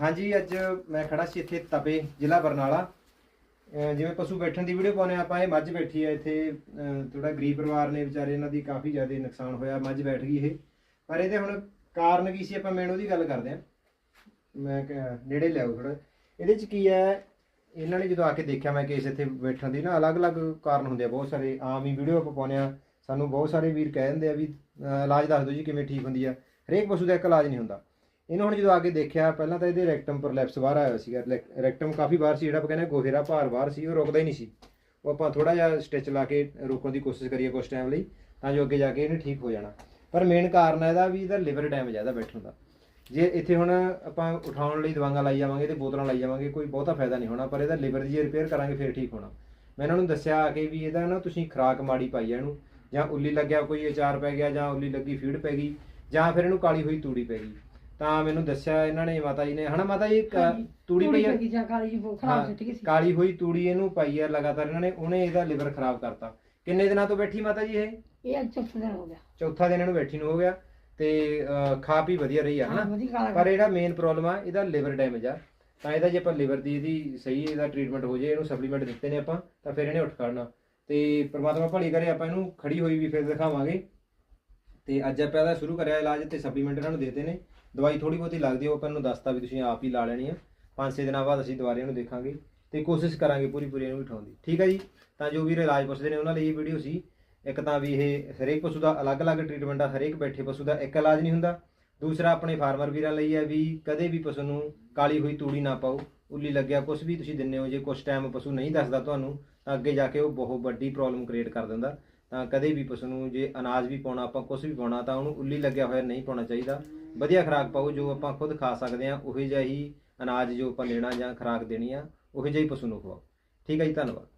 ਹਾਂਜੀ, ਅੱਜ ਮੈਂ ਖੜਾ ਸੀ ਇੱਥੇ ਤਪੇ ਜ਼ਿਲ੍ਹਾ ਬਰਨਾਲਾ। ਜਿਵੇਂ ਪਸ਼ੂ ਬੈਠਣ ਦੀ ਵੀਡੀਓ ਪਾਉਨੇ ਆਪਾਂ ਇਹ ਮੱਝ ਬੈਠੀ ਆ ਇੱਥੇ। ਥੋੜਾ ਗਰੀਬ ਪਰਿਵਾਰ ਨੇ ਵਿਚਾਰੇ, ਇਹਨਾਂ ਦੀ ਕਾਫੀ ਜ਼ਿਆਦਾ ਨੁਕਸਾਨ ਹੋਇਆ, ਮੱਝ ਬੈਠ ਗਈ ਇਹ। ਪਰ ਇਹਦੇ ਹੁਣ ਕਾਰਨ ਕੀ ਸੀ, ਆਪਾਂ ਮੇਨ ਉਹਦੀ ਗੱਲ ਕਰਦੇ ਹਾਂ। ਮੈਂ ਕਿਹਾ, ਨੇੜੇ ਲਿਆਓ ਥੋੜਾ ਇਹਦੇ ਚ ਕੀ ਹੈ, ਇਹਨਾਂ ਨੇ ਜਦੋਂ ਆ ਕੇ ਦੇਖਿਆ ਮੈਂ ਕੇਸ ਇੱਥੇ ਬੈਠਣ ਦੀ ਨਾ, ਅਲੱਗ-ਅਲੱਗ ਕਾਰਨ ਹੁੰਦੇ ਆ, ਬਹੁਤ ਸਾਰੇ। ਆਮ ਹੀ ਵੀਡੀਓ ਆਪਾਂ ਪਾਉਂਦੇ ਆ ਸਾਨੂੰ ਬਹੁਤ ਸਾਰੇ ਵੀਰ ਕਹਿ ਦਿੰਦੇ ਆ ਵੀ ਇਲਾਜ ਦੱਸ ਦਿਓ ਜੀ, ਕਿਵੇਂ ਠੀਕ ਹੁੰਦੀ ਆ। ਹਰੇਕ ਪਸ਼ੂ ਦਾ ਇੱਕ ਇਲਾਜ ਨਹੀਂ ਹੁੰਦਾ। ਇਹਨੂੰ ਹੁਣ ਜਦੋਂ ਆ ਕੇ ਦੇਖਿਆ, ਪਹਿਲਾਂ ਤਾਂ ਇਹਦੇ ਰੈਕਟਮ ਪ੍ਰੋਲੈਪਸ ਬਾਹਰ ਆਇਆ ਸੀਗਾ ਰੈਕਟਮ ਕਾਫੀ ਬਾਹਰ ਸੀ, ਜਿਹੜਾ ਆਪਾਂ ਕਹਿੰਦੇ ਆ ਗੋਹੇਰਾ ਭਾਰ ਬਾਹਰ ਸੀ, ਉਹ ਰੁਕਦਾ ਹੀ ਨਹੀਂ ਸੀ। ਉਹ ਆਪਾਂ ਥੋੜਾ ਜਿਹਾ ਸਟਿਚ ਲਾ ਕੇ ਰੋਕਣ ਦੀ ਕੋਸ਼ਿਸ਼ ਕਰੀਏ ਕੁਝ ਟਾਈਮ ਲਈ, ਤਾਂ ਜੋ ਅੱਗੇ ਜਾ ਕੇ ਇਹਨੇ ਠੀਕ ਹੋ ਜਾਣਾ। ਪਰ ਮੇਨ ਕਾਰਨ ਹੈ ਇਹਦਾ ਵੀ ਇਹਦਾ ਲਿਵਰ ਡੈਮੇਜ ਹੈ ਇਹਦਾ ਬੈਠਣ ਦਾ। ਜੇ ਇੱਥੇ ਹੁਣ ਆਪਾਂ ਉਠਾਉਣ ਲਈ ਦਵਾਈਆਂ ਲਾਈ ਜਾਵਾਂਗੇ ਤੇ ਬੋਤਲਾਂ ਲਾਈ ਜਾਵਾਂਗੇ, ਕੋਈ ਬਹੁਤਾ ਫਾਇਦਾ ਨਹੀਂ ਹੋਣਾ, ਪਰ ਇਹਦਾ ਲਿਵਰ ਦੀ ਜੇ ਰਿਪੇਅਰ ਕਰਾਂਗੇ, ਫਿਰ ਠੀਕ ਹੋਣਾ। ਮੈਂ ਇਹਨਾਂ ਨੂੰ ਦੱਸਿਆ ਆ ਕੇ ਵੀ ਇਹਦਾ ਨਾ ਤੁਸੀਂ ਖਰਾਕ ਮਾੜੀ ਪਾਈ ਆ ਇਹਨੂੰ, ਜਾਂ ਉੱਲੀ ਲੱਗਿਆ ਕੋਈ ਅਚਾਰ ਪੈ ਗਿਆ, ਜਾਂ ਉੱਲੀ ਲੱਗੀ, ਫੀਡ ਪੈ ਗਈ, ਜਾਂ ਫਿਰ ਇਹਨੂੰ ਕਾਲੀ ਹੋਈ ਤੂੜੀ ਪੈ ਗਈ। ਤਾਂ ਮੈਨੂੰ ਦੱਸਿਆ ਇਹਨਾਂ ਨੇ ਮਾਤਾ ਜੀ ਨੇ। ਹਨਾ ਮਾਤਾ ਜੀ ਕ- ਹਾਂਜੀ, ਤੂੜੀ ਪਈ ਆ। ਜਾਂ ਕਾਲੀ ਜੀ ਖਰਾਬ ਹਾਂ, ਸਿੱਟ ਗਈ ਸੀ। ਕਾਲੀ ਹੋਈ ਤੂੜੀ ਇਹਨੂੰ ਪਾਈ ਆ ਲਗਾਤਾਰ। ਇਹਨਾਂ ਨੇ ਉਹਨੇ ਇਹਦਾ ਲਿਵਰ ਖਰਾਬ ਕਰਤਾ। ਕਿੰਨੇ ਦਿਨਾਂ ਤੋਂ ਬੈਠੀ ਮਾਤਾ ਜੀ ਇਹ? ਇਹ ਅੱਜ ਚੌਥਾ ਦਿਨ ਹੋ ਗਿਆ। ਚੌਥਾ ਦਿਨ ਇਹਨੂੰ ਬੈਠੀ ਨੂੰ ਹੋ ਗਿਆ ਤੇ ਅਹ, ਖਾ ਪੀ ਵਧੀਆ ਰਹੀ ਆ ਹਾਂ ਹਨਾ? ਵਧੀਆ ਕਾਲਾ ਪਰ ਜਿਹੜਾ ਮੇਨ ਪ੍ਰੋਬਲਮ ਆ ਇਹਦਾ ਲਿਵਰ ਡੈਮੇਜ ਆ। ਤਾਂ ਇਹਦਾ ਜੇ ਆਪਾਂ ਲਿਵਰ ਦੀ ਇਹਦੀ ਸਹੀ ਇਹਦਾ ਟ੍ਰੀਟਮੈਂਟ ਹੋ ਜੇ ਇਹਨੂੰ ਸਪਲੀਮੈਂਟ ਦਿੱਤੇ ਨੇ ਆਪਾਂ ਤਾਂ ਫਿਰ ਇਹਨੇ ਉੱਠ ਖੜਨਾ। ਤੇ ਪ੍ਰਮਾਤਮਾ ਭਲੀ ਕਰੇ ਆਪਾਂ ਇਹਨੂੰ ਖੜੀ ਹੋਈ ਵੀ ਫਿਰ ਦਿਖਾਵਾਂਗੇ। ਤੇ ਅੱਜ ਆਪਾਂ ਇਹਦਾ ਸ਼ੁਰੂ ਕਰਿਆ ਇਲਾਜ ਤੇ ਸਪਲੀਮੈਂਟ ਇਹਨਾਂ ਨੂੰ ਦੇਤੇ ਨੇ। ਦਵਾਈ ਥੋੜੀ ਬਹੁਤੀ ਲੱਗਦੀ ਉਹ ਆਪਾਂ ਨੂੰ ਦੱਸਤਾ ਵੀ ਤੁਸੀਂ ਆਪ ਹੀ ਲਾ ਲੈਣੀ ਆ। ਪੰਜ ਛੇ ਦਿਨਾਂ ਬਾਅਦ ਅਸੀਂ ਦੁਬਾਰਾ ਇਹਨੂੰ ਦੇਖਾਂਗੇ ਤੇ ਕੋਸ਼ਿਸ਼ ਕਰਾਂਗੇ ਪੂਰੀ ਪੂਰੀ ਇਹਨੂੰ ਉਠਾਉਣ ਦੀ। ਠੀਕ ਹੈ ਜੀ? ਤਾਂ ਜੋ ਵੀਰ ਇਲਾਜ ਪੁੱਛਦੇ ਨੇ, ਉਹਨਾਂ ਲਈ ਇਹ ਵੀਡੀਓ ਸੀ। ਇੱਕ ਤਾਂ ਵੀ ਇਹ ਹਰੇਕ ਪਸ਼ੂ ਦਾ ਅਲੱਗ-ਅਲੱਗ ਟ੍ਰੀਟਮੈਂਟ ਆ, ਹਰੇਕ ਬੈਠੇ ਪਸ਼ੂ ਦਾ ਇੱਕ ਇਲਾਜ ਨਹੀਂ ਹੁੰਦਾ। ਦੂਸਰਾ ਆਪਣੇ ਫਾਰਮਰ ਵੀਰਾਂ ਲਈ ਹੈ ਵੀ ਕਦੇ ਵੀ ਪਸ਼ੂ ਨੂੰ ਕਾਲੀ ਹੋਈ ਤੂੜੀ ਨਾ ਪਾਓ, ਉੱਲੀ ਲੱਗਿਆ ਕੁਝ ਵੀ ਤੁਸੀਂ ਦਿੰਨੇ ਹੋ, ਜੇ ਕੁਝ ਟਾਈਮ ਪਸ਼ੂ ਨਹੀਂ ਦੱਸਦਾ ਤੁਹਾਨੂੰ, ਤਾਂ ਅੱਗੇ ਜਾ ਕੇ ਉਹ ਬਹੁਤ ਵੱਡੀ ਪ੍ਰੋਬਲਮ ਕ੍ਰੀਏਟ ਕਰ ਦਿੰਦਾ। ਤਾਂ ਕਦੇ ਵੀ ਪਸ਼ੂ ਨੂੰ ਜੇ ਅਨਾਜ ਵੀ ਪਾਉਣਾ, ਆਪਾਂ ਕੁਝ ਵੀ ਪਾਉਣਾ ਤਾਂ ਉਹਨੂੰ ਉੱਲੀ ਲੱਗਿਆ ਹੋਇਆ ਨਹੀਂ ਪਾਉਣਾ ਚਾਹੀਦਾ। ਵਧੀਆ ਖੁਰਾਕ ਪਾਓ, ਜੋ ਆਪਾਂ ਖੁਦ ਖਾ ਸਕਦੇ ਹਾਂ, ਉਹੀ ਜਿਹਾ ਹੀ ਅਨਾਜ ਜੋ ਆਪਾਂ ਲੈਣਾ ਜਾਂ ਖੁਰਾਕ ਦੇਣੀ ਆ, ਉਹੀ ਜਿਹਾ ਹੀ ਪਸ਼ੂ ਨੂੰ ਖਵਾਓ। ਠੀਕ ਹੈ ਜੀ, ਧੰਨਵਾਦ।